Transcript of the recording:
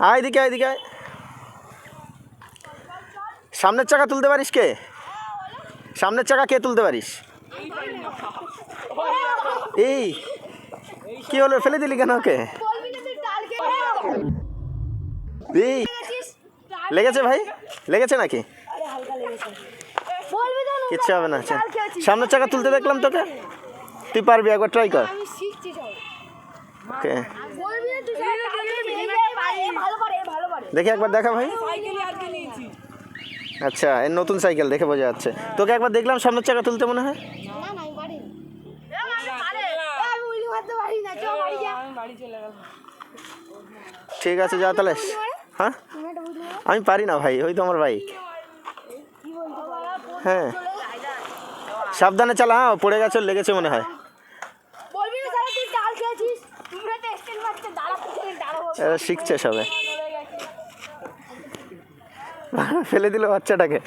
আয় এদিকে আয় এদিকে আয়। সামনের চাকা তুলতে পারিস কে? সামনের চাকা কে তুলতে পারিস? এই কি হলো ফেলে দিলি কেন ওকে? এই লেগেছে ভাই? লেগেছে নাকি? কিচ্ছু হবে না। সামনের চাকা তুলতে দেখলাম তোকে। তুই পারবি একবার ট্রাই কর। ওকে। দেখি একবার দেখা ভাই। আচ্ছা এর নতুন সাইকেল দেখে বোঝা যাচ্ছে। তোকে একবার দেখলাম সামনের চাকা তুলতে মনে হয়? না না আমি পারি না আমি পারে আমি উইলি মারতে পারি না চল বাড়ি যা। ঠিক আছে যা তাহলে। হ্যাঁ? আমি পারি না ভাই ওই তো আমার বাইক। হ্যাঁ। সাবধানে চালা হ্যাঁ পড়ে গেছে লেগেছে মনে হয়। শিখছে না ফেলে দিল বাচ্চাটাকে।